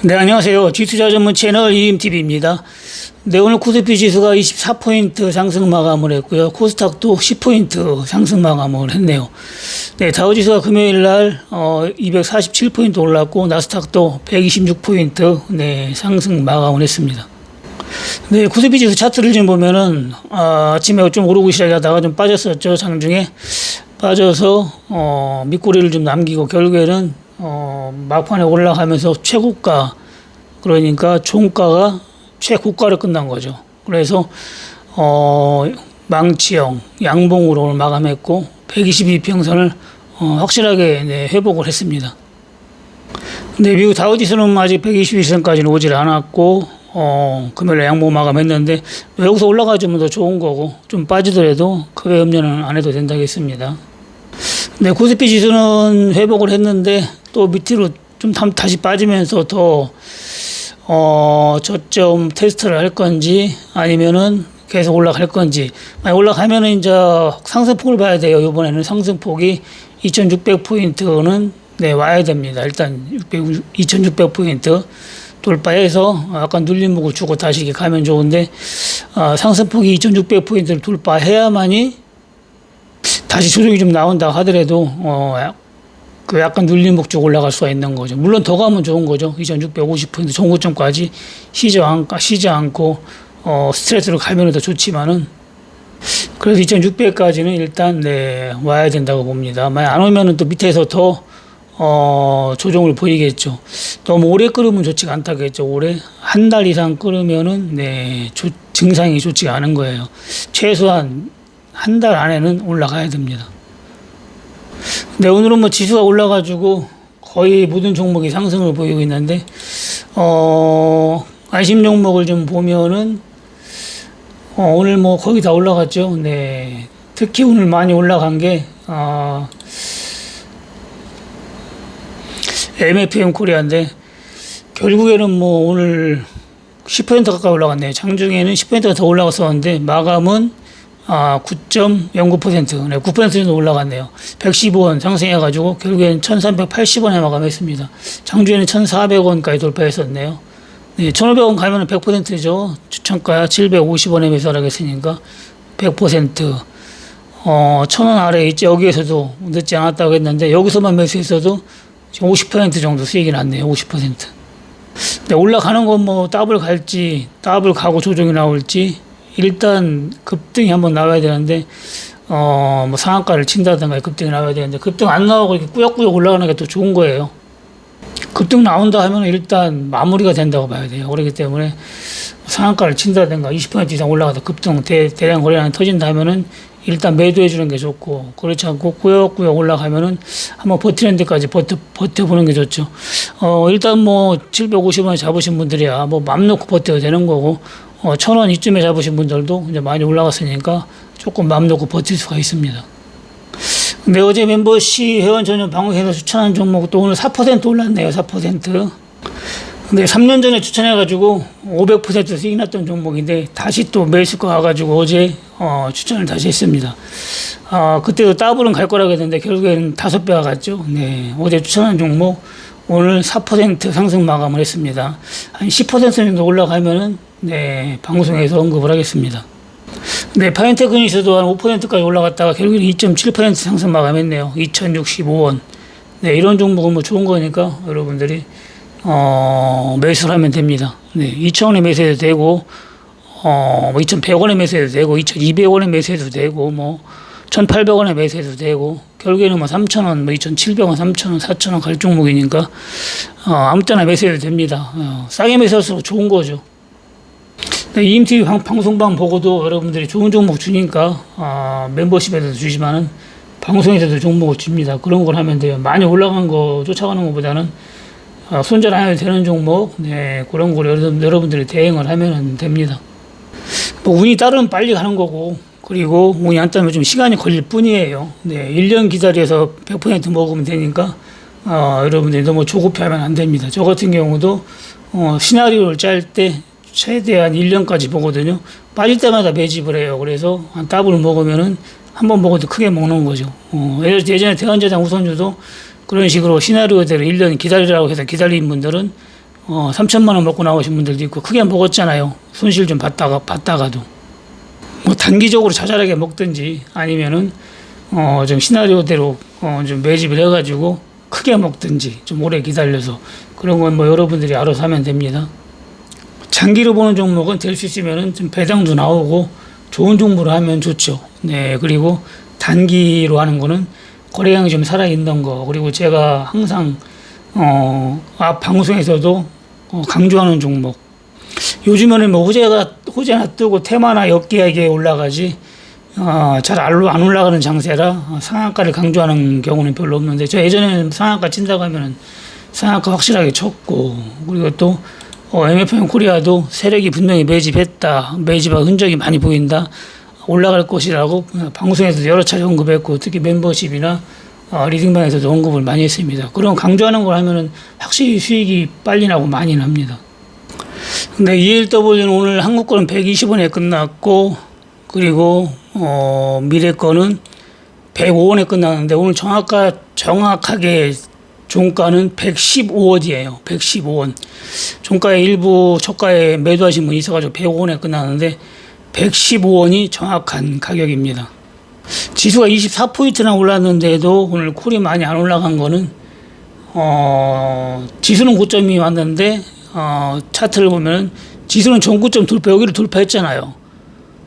네, 안녕하세요. 지투자 전문 채널 이임TV입니다. 네, 오늘 코스피 지수가 24포인트 상승 마감을 했고요. 코스닥도 10포인트 상승 마감을 했네요. 네, 다우 지수가 금요일 날, 어, 247포인트 올랐고, 나스닥도 126포인트, 네, 상승 마감을 했습니다. 네, 코스피 지수 차트를 좀 보면은, 아, 아침에 좀 오르고 시작하다가 좀 빠졌었죠, 장중에. 빠져서, 어, 밑꼬리를 좀 남기고, 결국에는, 어, 막판에 올라가면서 최고가, 그러니까 종가가 최고가로 끝난 거죠. 그래서, 어, 망치형, 양봉으로 마감했고, 122평선을 어, 확실하게 네, 회복을 했습니다. 네, 미국 다우지수는 아직 122선까지는 오질 않았고, 어, 금요일에 양봉 마감했는데, 여기서 올라가주면 더 좋은 거고, 좀 빠지더라도 크게 염려는 안 해도 된다겠습니다. 네, 코스피 지수는 회복을 했는데, 또 밑으로 좀 다- 다시 빠지면서 더, 어, 저점 테스트를 할 건지, 아니면은 계속 올라갈 건지, 만약 올라가면은 이제 상승폭을 봐야 돼요. 이번에는 상승폭이 2600 포인트는 네, 와야 됩니다. 일단 600, 2600 포인트 돌파해서 약간 눌림목을 주고 다시 가면 좋은데, 어, 상승폭이 2600 포인트를 돌파해야만이 다시 조정이 좀 나온다 하더라도, 어, 그 약간 눌림목 쪽 올라갈 수가 있는 거죠. 물론 더 가면 좋은 거죠. 2650포인트 종고점까지 쉬지, 않, 쉬지 않고, 어, 스트레스로 가면 더 좋지만은, 그래서 2600까지는 일단, 네, 와야 된다고 봅니다. 만약 안 오면은 또 밑에서 더, 어, 조정을 보이겠죠. 너무 오래 끓으면 좋지가 않다겠죠. 오래 한 달 이상 끓으면은 네 조- 증상이 좋지가 않은 거예요. 최소한 한 달 안에는 올라가야 됩니다. 네 오늘은 뭐 지수가 올라가지고 거의 모든 종목이 상승을 보이고 있는데 어 안심 종목을 좀 보면은 어, 오늘 뭐 거의 다 올라갔죠. 네 특히 오늘 많이 올라간 게 어, MFM 코리아인데 결국에는 뭐 오늘 10% 가까이 올라갔네요. 장중에는 10%가 더 올라갔었는데 마감은 아, 9.09%, 네, 9% 정도 올라갔네요. 115원 상승해가지고 결국에는 1,380원에 마감했습니다. 장중에는 1,400원까지 돌파했었네요. 네, 1,500원 가면 100%죠. 추천가 750원에 매수하라고 했으니까 100%. 어, 1,000원 아래에 있죠. 여기에서도 늦지 않았다고 했는데 여기서만 매수했어도 지금 50% 정도 수익이 났네요. 50%. 근데 올라가는 건 뭐 더블 갈지, 더블 가고 조정이 나올지 일단 급등이 한번 나와야 되는데 어, 뭐 상한가를 친다든가 급등이 나와야 되는데 급등 안 나오고 이렇게 꾸역꾸역 올라가는 게더 좋은 거예요. 급등 나온다 하면 일단 마무리가 된다고 봐야 돼요. 그렇기 때문에 상한가를 친다든가 20% 이상 올라가다 급등 대, 대량 거래량 터진다 하면은 일단 매도해 주는 게 좋고 그렇지 않고 꾸역꾸역 올라가면은 한번 버티는 데까지 버텨 버텨보는 게 좋죠. 어 일단 뭐 750원 잡으신 분들이야 뭐 맘 놓고 버텨도 되는 거고 어 1000원 이쯤에 잡으신 분들도 이제 많이 올라갔으니까 조금 맘 놓고 버틸 수가 있습니다. 근데 어제 멤버십 회원 전용 방송에서 추천한 종목도 오늘 4% 올랐네요. 4%. 근데 3년 전에 추천해가지고 500% 수익 났던 종목인데 다시 또 매수가 와가지고 어제 어, 추천을 다시 했습니다. 어, 그때도 더블은 갈 거라고 했는데 결국에는 다섯 배가 갔죠. 네, 어제 추천한 종목 오늘 4% 상승 마감을 했습니다. 한 10% 정도 올라가면은 네 방송에서 언급을 하겠습니다. 네, 파인테크니스도 한 5%까지 올라갔다가 결국에는 2.7% 상승 마감했네요. 2,065원. 네, 이런 종목은 뭐 좋은 거니까 여러분들이 어, 매수를 하면 됩니다. 네, 2,000원에 매수해도 되고, 어, 뭐 2,100원에 매수해도 되고, 2,200원에 매수해도 되고, 뭐, 1,800원에 매수해도 되고, 결국에는 뭐 3,000원, 뭐 2,700원, 3,000원, 4,000원 갈 종목이니까, 어, 아무 때나 매수해도 됩니다. 어, 싸게 매수할수록 좋은 거죠. 네, 방, 방송방 보고도 여러분들이 좋은 종목 주니까, 어, 멤버십에도 주지만은, 방송에서도 종목을 줍니다. 그런 걸 하면 돼요. 많이 올라간 거 쫓아가는 것보다는, 어, 손절 안 해도 되는 종목, 네, 그런 걸 여러분, 여러분들이 대응을 하면 됩니다. 뭐, 운이 따르면 빨리 가는 거고, 그리고 운이 안 따르면 좀 시간이 걸릴 뿐이에요. 네, 1년 기다려서 100% 먹으면 되니까, 어, 여러분들이 너무 조급해 하면 안 됩니다. 저 같은 경우도, 어, 시나리오를 짤때 최대한 1년까지 보거든요. 빠질 때마다 매집을 해요. 그래서 한 더블을 먹으면은 한 번 먹어도 크게 먹는 거죠. 어, 예전에 대한제당 우선주도 그런 식으로 시나리오대로 1년 기다리라고 해서 기다린 분들은 어, 3천만 원 먹고 나오신 분들도 있고 크게 먹었잖아요. 손실 좀 받다가 받다가도 뭐 단기적으로 자잘하게 먹든지 아니면은 어, 좀 시나리오대로 어, 좀 매집을 해가지고 크게 먹든지 좀 오래 기다려서 그런 건 뭐 여러분들이 알아서 하면 됩니다. 장기로 보는 종목은 될 수 있으면은 좀 배당도 나오고 좋은 종목으로 하면 좋죠. 네 그리고 단기로 하는 거는 거래량이 좀 살아 있는 거 그리고 제가 항상 어, 앞 방송에서도 어, 강조하는 종목. 요즘에는 뭐 호재가 호재나 뜨고 테마나 엮기하게 올라가지 어, 잘안 안 올라가는 장세라 어, 상한가를 강조하는 경우는 별로 없는데 저 예전에는 상한가 친다고 하면은 상한가 확실하게 쳤고 그리고 또 어, MFM 코리아도 세력이 분명히 매집했다 매집한 흔적이 많이 보인다 올라갈 것이라고 방송에서 여러 차례 언급했고 특히 멤버십이나 어, 리딩방에서도 언급을 많이 했습니다. 그럼 강조하는 걸 하면은 확실히 수익이 빨리 나고 많이 납니다. 근데 ELW는 오늘 한국 거는 120원에 끝났고 그리고 어, 미래 거는 105원에 끝났는데 오늘 정확하, 정확하게 종가는 115원이에요. 115원. 종가에 일부 초가에 매도하신 분이 있어가지고 105원에 끝났는데 115원이 정확한 가격입니다. 지수가 24포인트나 올랐는데도 오늘 콜이 많이 안 올라간 거는 어, 지수는 고점이 왔는데 어, 차트를 보면은 지수는 전고점 돌파 여기를 돌파했잖아요.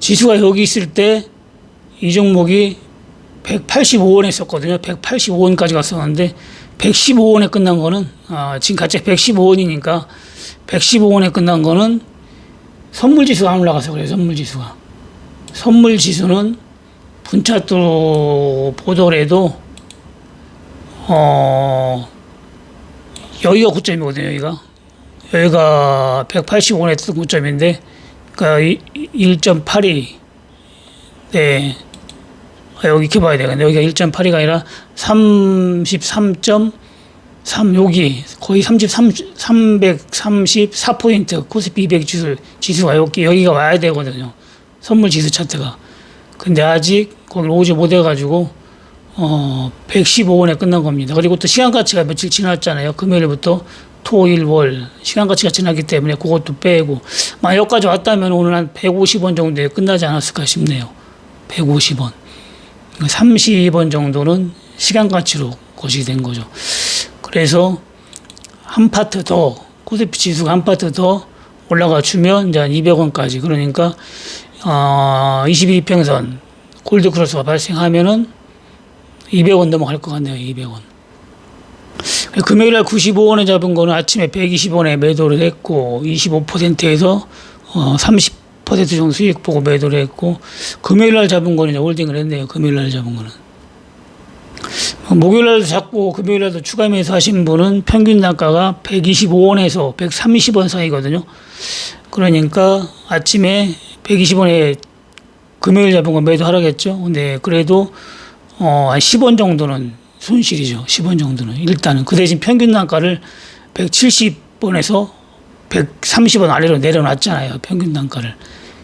지수가 여기 있을 때 이 종목이 185원에 있었거든요. 185원까지 갔었는데 115원에 끝난 거는 아, 지금 가짜 115원이니까 115원에 끝난 거는 선물 지수가 안 올라가서 그래요. 선물 지수가 선물 지수는 분차트로 보더라도 어 여기가 고점이거든요. 여기가 여기가 185원에 뜬 고점인데 그러니까 1.82 네. 아, 여기 이렇게 봐야 되겠네. 여기가 1.82가 아니라 33.3 여기 거의 33 334 포인트 코스피 200 지수 지수가 여기 여기가 와야 되거든요. 선물 지수 차트가. 근데 아직 거기 오지 못해 가지고 어 115원에 끝난 겁니다. 그리고 또 시간 가치가 며칠 지났잖아요. 금요일부터 토일 월 시간 가치가 지났기 때문에 그것도 빼고 만약 여기까지 왔다면 오늘 한 150원 정도에 끝나지 않았을까 싶네요. 150원. 30원 정도는 시간 가치로 것이 된 거죠. 그래서 한 파트 더 코스피 지수가 한 파트 더 올라가 주면 이제 한 200원까지 그러니까 어, 21평선 골드 크로스가 발생하면은 200원 넘어갈 것 같네요. 200원. 금요일 날 95원에 잡은 거는 아침에 120원에 매도를 했고 25%에서 어, 30% 정도 수익 보고 매도를 했고 금요일 날 잡은 거는 이제 홀딩을 했네요. 금요일 날 잡은 거는. 목요일 날도 잡고 금요일 날도 추가 매수하신 분은 평균 단가가 125원에서 130원 사이거든요. 그러니까 아침에 120원에 금요일 잡은 거 매도하라겠죠. 근데 그래도 어, 한 10원 정도는 손실이죠. 10원 정도는. 일단은 그 대신 평균 단가를 170원에서 130원 아래로 내려놨잖아요. 평균 단가를.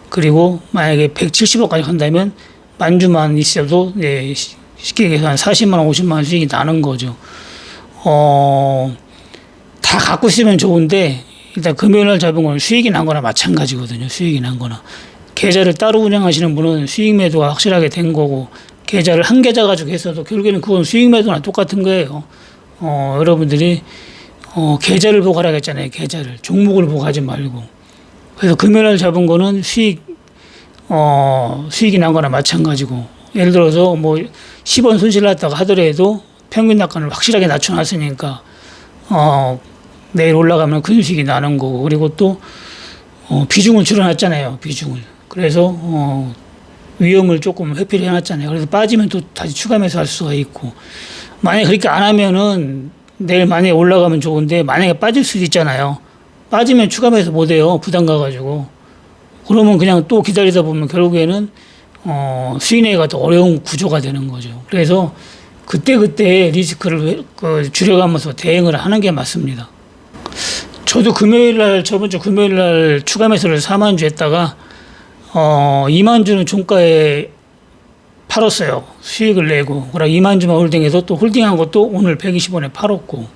그리고 만약에 170원까지 간다면 만주만 있어도 네, 쉽게 한 40만 원, 50만 원 수익이 나는 거죠. 어, 다 갖고 있으면 좋은데 일단 금요일 날 잡은 건 수익이 난 거나 마찬가지거든요. 수익이 난 거나. 계좌를 따로 운영하시는 분은 수익 매도가 확실하게 된 거고 계좌를 한 계좌 가지고 했어도 결국에는 그건 수익 매도나 똑같은 거예요. 어, 여러분들이 어, 계좌를 보고 하라겠잖아요. 계좌를 종목을 보고 하지 말고. 그래서 날 잡은 거는 수익 어, 수익이 난 거나 마찬가지고 예를 들어서 뭐 10원 손실 났다고 하더라도 평균 낙관을 확실하게 낮춰놨으니까 어, 내일 올라가면 큰 수익이 나는 거고 그리고 또 어, 비중을 줄여놨잖아요. 비중을. 그래서 어, 위험을 조금 회피를 해놨잖아요. 그래서 빠지면 또 다시 추가 매수할 수가 있고 만약에 그렇게 안 하면은 내일 만약에 올라가면 좋은데 만약에 빠질 수도 있잖아요. 빠지면 추가 매수 못 해요. 부담 가가지고 그러면 그냥 또 기다리다 보면 결국에는 어, 수익내가 더 어려운 구조가 되는 거죠. 그래서 그때그때 리스크를 그 줄여가면서 대응을 하는 게 맞습니다. 저도 금요일 날, 저번 주 금요일 날 추가 매수를 4만 주 했다가, 어, 2만 주는 종가에 팔았어요. 수익을 내고. 그러고 2만 주만 홀딩해서 또 홀딩한 것도 오늘 120원에 팔았고.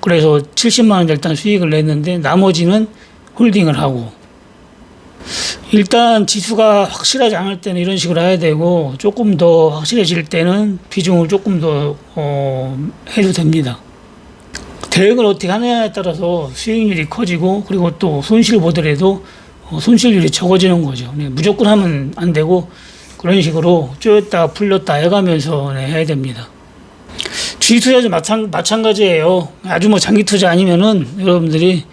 그래서 70만 원 일단 수익을 냈는데 나머지는 홀딩을 하고 일단 지수가 확실하지 않을 때는 이런 식으로 해야 되고 조금 더 확실해질 때는 비중을 조금 더 어, 해도 됩니다. 대응을 어떻게 하느냐에 따라서 수익률이 커지고 그리고 또 손실 보더라도 어, 손실률이 적어지는 거죠. 네, 무조건 하면 안 되고 그런 식으로 쪼였다 풀렸다 해가면서 네, 해야 됩니다. 주식 투자도 마찬, 마찬가지예요. 아주 뭐 장기 투자 아니면은 여러분들이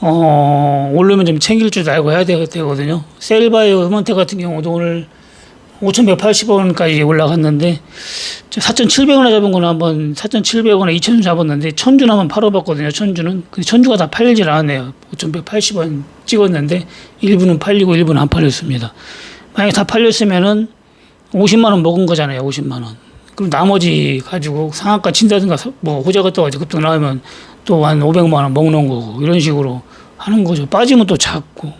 어, 오르면 좀 챙길 줄 알고 해야 되, 되거든요. 셀바이오 음원테 같은 경우도 오늘 5,180원까지 올라갔는데 4,700원에 잡은 거는 한번 4,700원에 2,000원 잡았는데 천주는 한번 팔아봤거든요. 천주는 근데 천주가 다 팔리질 않았네요. 5,180원 찍었는데 일부는 팔리고 일부는 안 팔렸습니다. 만약에 다 팔렸으면은 50만 원 먹은 거잖아요. 50만 원. 그럼 나머지 가지고 상한가 친다든가 뭐 호재가 떠가지고 급등 나오면 또 한 500만 원 먹는 거고 이런 식으로 하는 거죠. 빠지면 또 잡고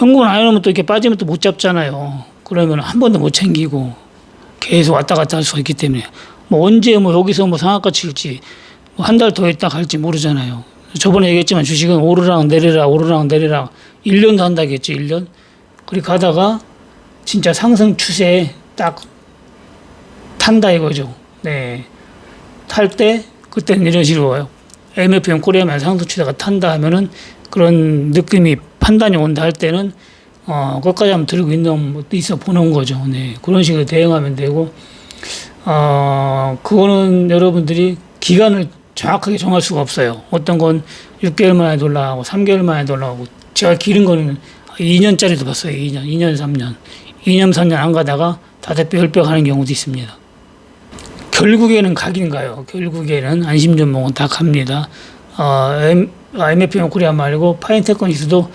안 해놓으면 또 이렇게 빠지면 또 못 잡잖아요. 그러면 한 번도 못 챙기고 계속 왔다 갔다 할 수가 있기 때문에 뭐 언제 뭐 여기서 뭐 상한가 칠지 뭐 한 달 더 있다 갈지 모르잖아요. 저번에 얘기했지만 주식은 오르락 내리락 오르락 내리락 1년도 한다겠죠. 1년. 그리 가다가 진짜 상승 추세에 딱 탄다 이거죠. 네. 탈 때 그때는 이런 식으로. MFM 코리아만 상승 추세가 탄다 하면은 그런 느낌이 판단이 온다 할 때는 어, 끝까지 한번 들고 있는 것도 있어 보는 거죠. 네. 그런 식으로 대응하면 되고, 어, 그거는 여러분들이 기간을 정확하게 정할 수가 없어요. 어떤 건 6개월 만에 올라가고, 3개월 만에 올라가고, 제가 기른 거는 2년짜리도 봤어요. 2년, 2년, 3년. 2년, 3년 안 가다가 5배, 10배 가는 경우도 있습니다. 결국에는 각인가요? 결국에는 안심전목은 다 갑니다. 어, M, IMF 코리아 말고 파인테크니스도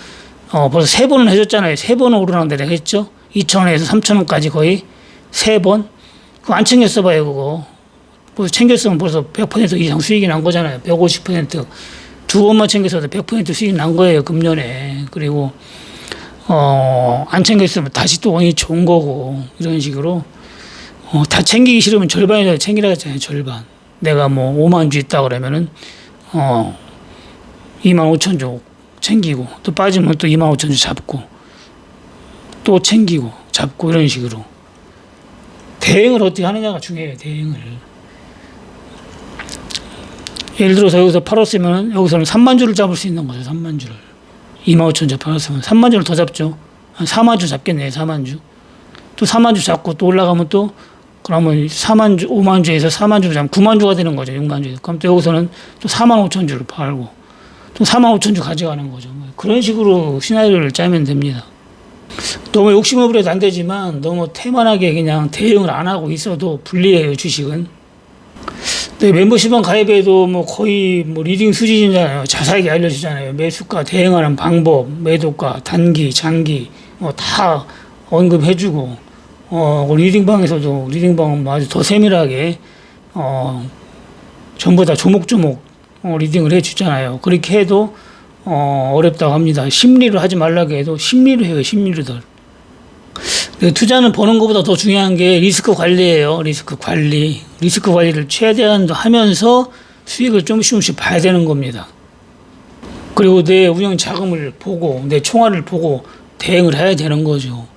어, 벌써 세 번은 해줬잖아요. 세 번은 오르락 내리락 했죠. 2,000원에서 3,000원까지 거의 세 번. 그거 안 챙겼어 봐요, 그거. 벌써 챙겼으면 벌써 100% 이상 수익이 난 거잖아요. 150%. 두 번만 챙겼어도 100% 수익이 난 거예요, 금년에. 그리고, 어, 안 챙겼으면 다시 또 원이 좋은 거고, 이런 식으로. 어, 다 챙기기 싫으면 절반이라도 챙기라 했잖아요, 절반. 내가 뭐 5만 주 있다 그러면은, 어, 2만 5천 주 챙기고 또 빠지면 또 2만 5천 주 잡고 또 챙기고 잡고 이런 식으로 대응을 어떻게 하느냐가 중요해요. 대응을 예를 들어서 여기서 팔았으면 여기서는 3만 주를 잡을 수 있는 거죠. 3만 주를 2만 5천 주 팔았으면 3만 주를 더 잡죠. 한 4만 주 잡겠네요. 4만 주. 또 4만 주 잡고 또 올라가면 또 그러면 4만 주, 5만 주에서 4만 주를 잡으면 9만 주가 되는 거죠. 6만 주. 그럼 또 여기서는 또 4만 5천 주를 팔고 또 4만 5천 주 가져가는 거죠. 뭐 그런 식으로 시나리오를 짜면 됩니다. 너무 욕심을 부려도 안 되지만 너무 태만하게 그냥 대응을 안 하고 있어도 불리해요 주식은. 네, 멤버십만 가입해도 뭐 거의 뭐 리딩 수준이잖아요. 자세하게 알려주잖아요. 매수가 대응하는 방법, 매도가, 단기, 장기 뭐다 언급해주고 어그 리딩방에서도 리딩방은 뭐 아주 더 세밀하게 어 전부 다 조목조목 어, 리딩을 해주잖아요. 그렇게 해도 어, 어렵다고 합니다. 심리로 하지 말라고 해도 심리로 해요. 심리로들. 투자는 버는 것보다 더 중요한 게 리스크 관리예요. 리스크 관리. 리스크 관리를 최대한 하면서 수익을 조금씩 조금씩 봐야 되는 겁니다. 그리고 내 운영 자금을 보고 내 총알을 보고 대응을 해야 되는 거죠.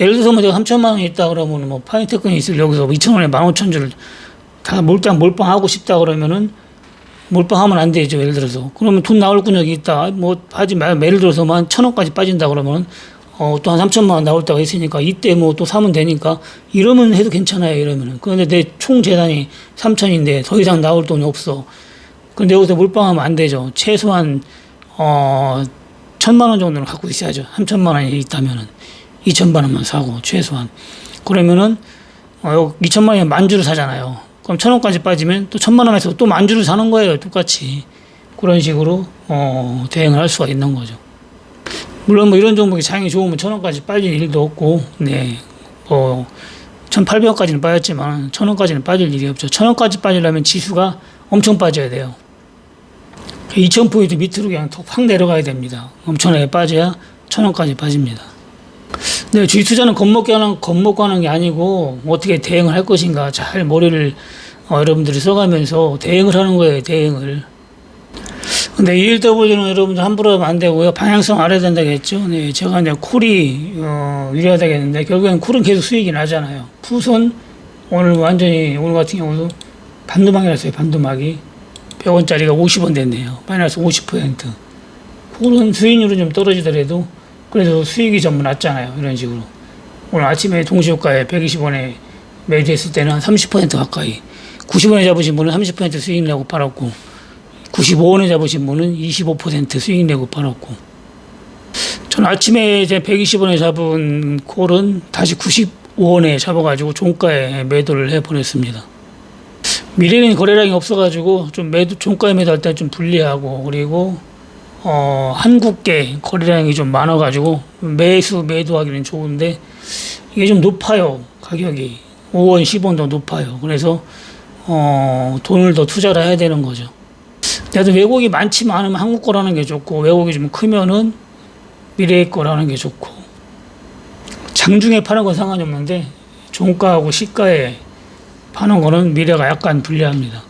예를 들어서 뭐 내가 3천만 원 있다 그러면 뭐 파이테크니 있을 여기서 2천 원에 15,000주를 다 몰빵 몰빵하고 싶다 그러면은 몰빵하면 안 되죠. 예를 들어서. 그러면 돈 나올 근육이 있다. 뭐, 하지 말 예를 들어서 만 천 원까지 빠진다 그러면, 어, 또한 삼천만 원 나올 때가 있으니까, 이때 뭐 또 사면 되니까, 이러면 해도 괜찮아요. 이러면은. 그런데 내 총 재산이 삼천인데 더 이상 나올 돈이 없어. 근데 여기서 몰빵하면 안 되죠. 최소한, 어, 천만 원 정도는 갖고 있어야죠. 삼천만 원이 있다면은. 이천만 원만 사고, 최소한. 그러면은, 어, 이천만 원이면 만주를 사잖아요. 그럼 천 원까지 빠지면 또 천만 원에서 또 만주를 사는 거예요. 똑같이. 그런 식으로, 어, 대응을 할 수가 있는 거죠. 물론 뭐 이런 종목이 장이 좋으면 천 원까지 빠질 일도 없고, 네. 뭐, 1800원까지는 빠졌지만, 천 원까지는 빠질 일이 없죠. 천 원까지 빠지려면 지수가 엄청 빠져야 돼요. 2000포인트 밑으로 그냥 확 내려가야 됩니다. 엄청나게 빠져야 천 원까지 빠집니다. 네, 주식 투자는 겁먹고 하는, 겁먹고 하는 게 아니고, 어떻게 대응을 할 것인가 잘 머리를 어, 여러분들이 써가면서 대응을 하는 거예요, 대응을. 근데 ELW는 여러분들 함부로 하면 안 되고요. 방향성 알아야 된다겠죠. 네, 제가 이제 콜이 어, 유리하다겠는데 결국엔 콜은 계속 수익이 나잖아요. 푸선 오늘 완전히 오늘 같은 경우도 반도막이라서요. 반도막이 100원짜리가 50원 됐네요. 마이너스 50%. 콜은 수익률은 좀 떨어지더라도 그래도 수익이 전부 낮잖아요. 이런 식으로. 오늘 아침에 동시효과에 120원에 매도했을 때는 한 30% 가까이 90원에 잡으신 분은 30% 수익 내고 팔았고 95원에 잡으신 분은 25% 수익 내고 팔았고. 저는 아침에 이제 120원에 잡은 콜은 다시 95원에 잡아가지고 종가에 매도를 해 보냈습니다. 미래는 거래량이 없어가지고 좀 매도 종가에 매도할 때 좀 불리하고 그리고 어 한국계 거래량이 좀 많아가지고 매수 매도하기는 좋은데 이게 좀 높아요 가격이. 5원 10원 더 높아요. 그래서 어 돈을 더 투자를 해야 되는 거죠 그래도 왜곡이 많지만 않으면 한국 거라는 게 좋고 왜곡이 좀 크면은 미래의 거라는 게 좋고 장중에 파는 건 상관이 없는데 종가하고 시가에 파는 거는 미래가 약간 불리합니다.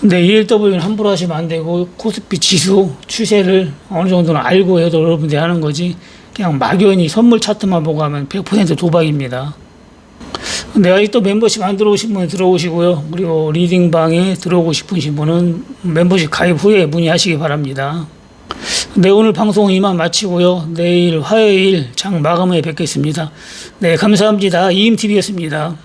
근데 ELW는 함부로 하시면 안 되고 코스피 지수 추세를 어느 정도는 알고 해도 여러분들이 하는 거지 그냥 막연히 선물 차트만 보고 하면 100% 도박입니다. 아직도 멤버십 안 들어오신 분 들어오시고요. 그리고 리딩방에 들어오고 싶으신 분은 멤버십 가입 후에 문의하시기 바랍니다. 네, 오늘 방송 이만 마치고요. 내일 화요일 장 마감에 뵙겠습니다. 네, 감사합니다. 이임TV였습니다.